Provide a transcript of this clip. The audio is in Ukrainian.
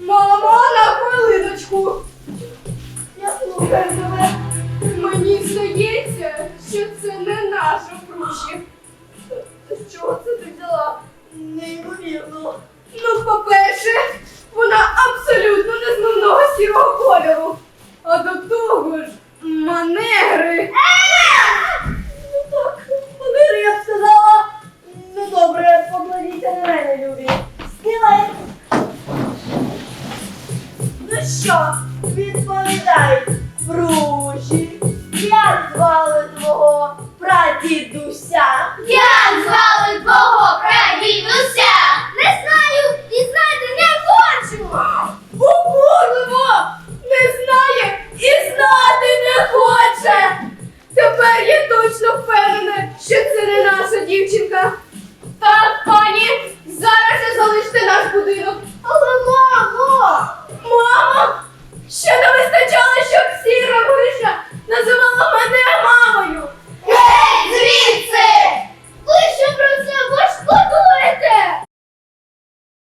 Мамо, на хвилиночку. Я слухаю тебе. Мені здається, що це не наша Фруші. З чого це ти взяла? Неймовірно. Ну, по-перше, вона абсолютно не незмивного сірого кольору. А до того ж, манери. за що відповідають груші? Як звали твого прадідуся? Як звали твого прадідуся? Не знаю і знати не хочу. Обурливо! Не знає і знати не хоче. Тепер я точно впевнена, що це не наша дівчинка. Так, пані.